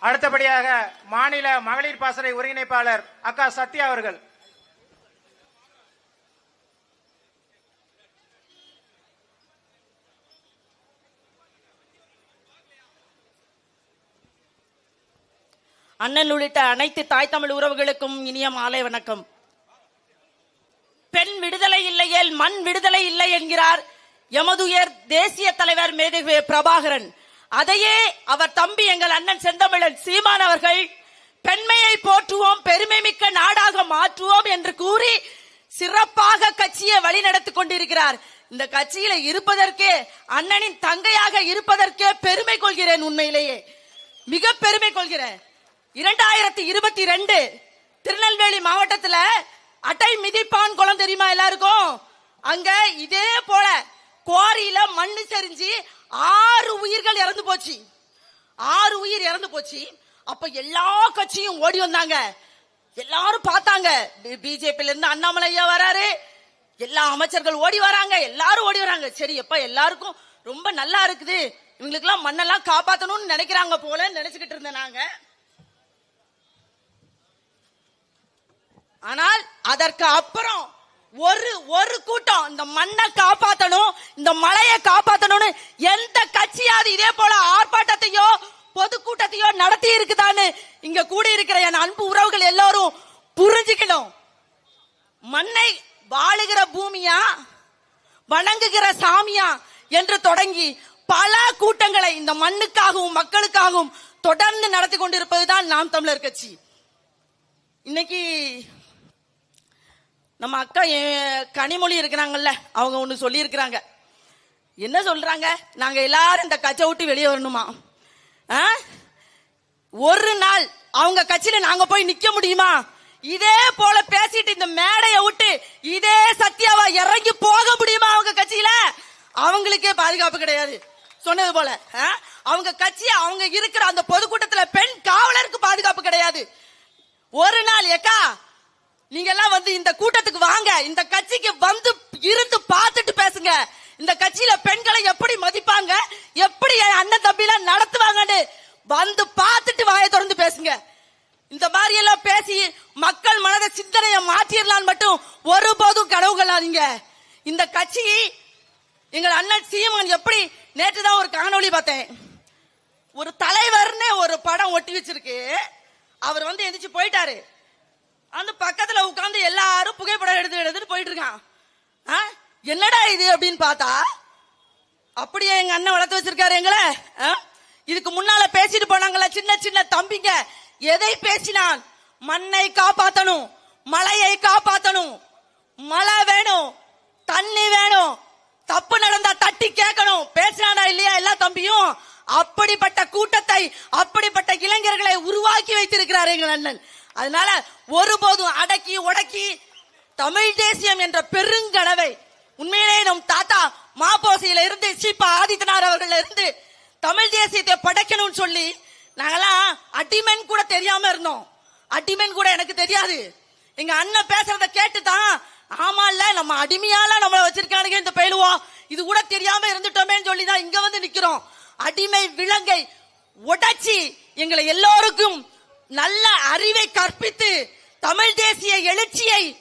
அடுத்தபடியாக மாநில மகளிர் பாசறை ஒருங்கிணைப்பாளர் அக்கா சத்யா அவர்கள். அண்ணன் உள்ளிட்ட அனைத்து தாய் தமிழ் உறவுகளுக்கும் இனிய மாலை வணக்கம். பெண் விடுதலை இல்லையேல் மண் விடுதலை இல்லை என்கிறார் எமதுயர் தேசிய தலைவர் மேதகு பிரபாகரன். அதையே அவர் தம்பி எங்கள் அண்ணன் செந்தமிழன் சீமான் அவர்கள் பெண்மையை போற்றுவோம் பெருமை மிக்க நாடாக மாற்றுவோம் என்று கூறி சிறப்பாக கட்சியை வழிநடத்திக் கொண்டிருக்கிறார். இந்த கட்சியில இருப்பதற்கே அண்ணனின் தங்கையாக இருப்பதற்கே பெருமை கொள்கிறேன் உண்மையிலேயே. மிக பெருமை கொள்கிறேன். இரண்டாயிரத்தி இருபத்தி ரெண்டு திருநெல்வேலி மாவட்டத்துல அட்டை மிதிப்பான் குளம் தெரியுமா எல்லாருக்கும்? அங்க இதே போல குவாரியில மண்ணு சரிஞ்சு ஆறு உயிர்கள் போச்சு. ஆறு உயிர் இறந்து போச்சு. அப்ப எல்லா கட்சியும் ஓடி வந்தாங்க. எல்லாரும் பார்த்தாங்க. பிஜேபில இருந்து அண்ணாமலை ஐயா வராரு. எல்லா அமைச்சர்கள் ஓடி வராங்க. எல்லாரும் ஓடி வராங்க. சரி எப்ப எல்லாருக்கும் ரொம்ப நல்லா இருக்குது. இவங்களுக்கு எல்லாம் மண்ணெல்லாம் காப்பாத்தணும்னு நினைக்கிறாங்க போல நினைச்சுக்கிட்டு இருந்த நாங்க. ஆனால் அதற்கு அப்புறம் ஒரு ஒரு கூட்டம் இந்த மண்ணை காப்பாத்தணும் இந்த மலையை காப்பாத்தணும்னு எந்த கட்சியாவது இதே போல ஆர்ப்பாட்டத்தையோ பொதுக்கூட்டத்தையோ நடத்தி இருக்குதான்னு இங்க கூடி இருக்கிற என் அன்பு உறவுகள் எல்லாரும் புரிஞ்சுக்கணும். மண்ணை வாழுகிற பூமியா வணங்குகிற சாமியா என்று தொடங்கி பல கூட்டங்களை இந்த மண்ணுக்காகவும் மக்களுக்காகவும் தொடர்ந்து நடத்தி கொண்டிருப்பதுதான் நாம் தமிழர் கட்சி. இன்னைக்கு நம்ம அக்கா கனிமொழி இருக்கிறாங்கல்ல அவங்க ஒன்று சொல்லியிருக்கிறாங்க. என்ன சொல்றாங்க? நாங்க எல்லாரும் இந்த கட்சியை விட்டு வெளியே வரணுமா? ஆ? ஒரு நாள் அவங்க கட்சியில நாங்க போய் நிக்க முடியுமா? இதே போல பேசிட்டு இந்த மேடையை விட்டு இதே சத்யாவா இறங்கி போக முடியுமா அவங்க கட்சியில? அவங்களுக்கே பாதுகாப்பு கிடையாது. சொன்னது போல ஆ? அவங்க கட்சி அவங்க இருக்கிற அந்த பொதுக்கூட்டத்துல பெண் காவலருக்கு பாதுகாப்பு கிடையாது. ஒரு நாள் ஏக்கா நீங்க எல்லாம் வந்து இந்த கூட்டத்துக்கு வாங்க. இந்த கட்சிக்கு வந்து இருந்து பார்த்துட்டு பேசுங்க. இந்த கட்சியில பெண்களை எப்படி மதிப்பாங்க? எப்படி என் அண்ணன் தம்பி எல்லாம் நடத்துவாங்கன்னு வந்து பார்த்துட்டு வாயை திறந்து பேசுங்க. இந்த மாதிரி எல்லாம் பேசி மக்கள் மனதை சிந்தனையை மாற்றிடலாம் மட்டும் ஒருபோதும் கனவு கொள்ளாதீங்க இந்த கட்சி எங்கள் அண்ணன் சீமான் எப்படி நேற்று தான் ஒரு காணொளி பார்த்தேன். ஒரு தலைவர்னு ஒரு படம் ஒட்டி வச்சிருக்கு. அவர் வந்து எந்திரிச்சு போயிட்டாரு. அந்த பக்கத்துல உட்காந்து எல்லாரும் புகைப்படம் எடுத்து எடுத்துட்டு போயிட்டு இருக்கான் ஆ? என்னடா இது அப்படின்னு பார்த்தா அப்படியே எங்க அண்ணன் வளர்த்து வச்சிருக்காரு எங்களை. ஆ? இதுக்கு முன்னால பேசிட்டு போனாங்களா சின்ன சின்ன தம்பிங்க. எதை பேசினான்? மண்ணை காப்பாத்தணும் மலையை காப்பாத்தணும். மழை வேணும் தண்ணி வேணும். தப்பு நடந்தா தட்டி கேட்கணும். பேசினானா இல்லையா எல்லா தம்பியும்? அப்படிப்பட்ட கூட்டத்தை அப்படிப்பட்ட இளைஞர்களை உருவாக்கி வைத்திருக்கிறார் எங்கள் அண்ணன். அதனால ஒருபோதும் அடக்கி உடக்கி தமிழ் தேசியம் என்ற பெருங்கனவை உண்மையிலே நம் தாத்தா மாப்போசையில இருந்து சீப்பா ஆதித்தனார் அவர்கள் இருந்து தமிழ் தேசியத்தை படைக்கணும்னு சொல்லி நாங்கெல்லாம் அடிமென் கூட தெரியாம இருந்தோம். அடிமென் கூட எனக்கு தெரியாது. எங்க அண்ணன் பேசுறத கேட்டுதான் ஆமா இல்ல நம்ம அடிமையால நம்மள வச்சிருக்கானுங்க இந்த பயிலுவோம் இது கூட தெரியாம இருந்துட்டோமேன்னு சொல்லி தான் இங்க வந்து நிக்கிறோம். அடிமை விலங்கை உடைச்சி எங்களை எல்லோருக்கும் நல்ல அறிவை கற்பித்து தமிழ் தேசிய எழுச்சியை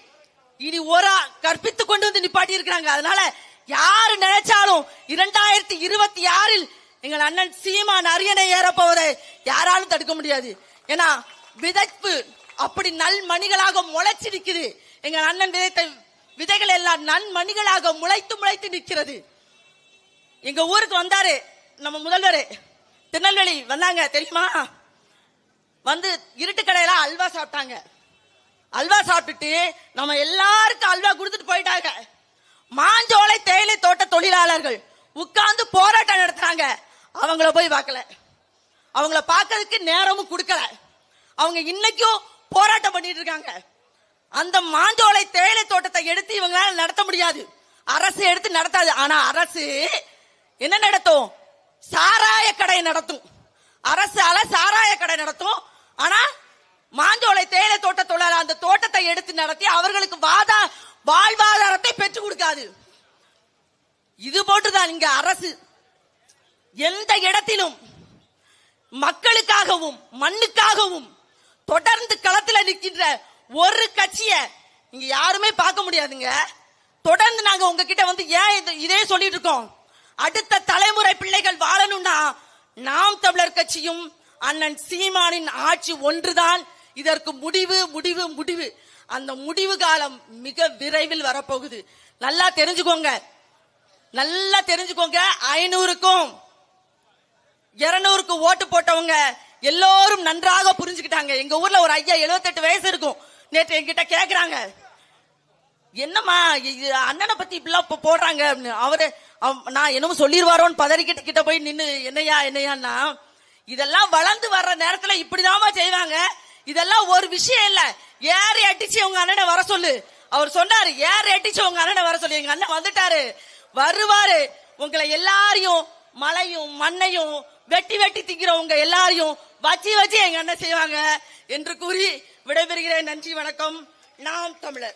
இனி ஒரு கற்பித்து கொண்டு வந்து நிப்பாட்டி இருக்கிறாங்க. அதனால யாரு நினைச்சாலும் இரண்டாயிரத்தி இருபத்தி ஆறில் எங்கள் அண்ணன் சீமான் அரியணை ஏறப்போவதை யாராலும் தடுக்க முடியாது. ஏன்னா விதைப்பு அப்படி நல் மணிகளாக முளைச்சு நிற்குது எங்கள் அண்ணன் விதைத்த விதைகள் எல்லாம் நன்மணிகளாக முளைத்து முளைத்து நிற்கிறது. எங்க ஊருக்கு வந்தாரு நம்ம முதல்வர். திருநெல்வேலி வந்தாங்க தெரியுமா? வந்து இருட்டு கடையில அல்வா சாப்பிட்டாங்க. அல்வா சாப்பிட்டுட்டு நம்ம எல்லாருக்கும் அல்வா கொடுத்துட்டு போயிட்டாங்க. மாஞ்சோலை தேயிலை தோட்ட தொழிலாளர்கள் உட்கார்ந்து போராட்டம் நடத்துறாங்க. அவங்கள போய் பார்க்கல. அவங்கள பார்க்கறதுக்கு நேரமும் கொடுக்கல. அவங்க இன்னைக்கும் போராட்டம் பண்ணிட்டு இருக்காங்க. அந்த மாஞ்சோலை தேயிலை தோட்டத்தை எடுத்து இவங்களால நடத்த முடியாது. அரசு எடுத்து நடத்தாது. ஆனா அரசு என்ன நடத்தும்? சாராய கடை நடத்தும். அரசால சாராய கடை நடத்தும். ஆனா மாஞ்சோலை தேயிலை தோட்ட தொழிலாளர் அந்த தோட்டத்தை எடுத்து நடத்தி அவர்களுக்கு வாதா வாழ்வாதாரத்தை பெற்றுக் கொடுக்காது. இது போட்டுதான் இங்க அரசு. எந்த இடத்திலும் மக்களுக்காகவும் மண்ணுக்காகவும் தொடர்ந்து களத்துல நிற்கின்ற ஒரு கட்சிய இங்க யாருமே பார்க்க முடியாதுங்க. தொடர்ந்து நாங்க உங்ககிட்ட வந்து ஏன் இது- இதே சொல்லிட்டு இருக்கோம்? அடுத்த தலைமுறை பிள்ளைகள் வாழணும்னா நாம் தமிழர் கட்சியும் அண்ணன் சீமானின் ஆட்சி ஒன்றுதான். இதற்கு முடிவு முடிவு முடிவு. அந்த முடிவு காலம் மிக விரைவில் வரப்போகுது. நல்லா தெரிஞ்சுக்கோங்க. நல்லா தெரிஞ்சுக்கோங்க. ஐநூறுக்கும் இருநூறுக்கு ஓட்டு போட்டவங்க எல்லோரும் நன்றாக புரிஞ்சுக்கிட்டாங்க. எங்க ஊர்ல ஒரு ஐயா 78 வயசு இருக்கும். நேற்று என்கிட்ட கேக்குறாங்க. என்னம்மா இது அண்ணனை பத்தி இப்படிலாம் இப்போ போடுறாங்க அப்படின்னு. அவரு நான் என்னமோ சொல்லிடுவாரோன்னு பதறிக்கிட்டு கிட்ட போய் நின்று என்னையா என்னையான்னா இதெல்லாம் வளர்ந்து வர்ற நேரத்துல இப்படிதாம்மா செய்வாங்க. இதெல்லாம் ஒரு விஷயம் இல்ல. ஏறி அடிச்சு உங்க அண்ணனை வர சொல்லு. அவர் சொன்னாரு ஏறி அடிச்சு உங்க அண்ணனை வர சொல்லு. எங்க அண்ணன் வந்துட்டாரு. வருவாரு. உங்களை எல்லாரையும் மலையும் மண்ணையும் வெட்டி வெட்டி திங்கிறவங்க எல்லாரையும் வச்சு வச்சு எங்க அண்ணன் செய்வாங்க என்று கூறி விடைபெறுகிறேன். நன்றி வணக்கம். நாம் தமிழர்.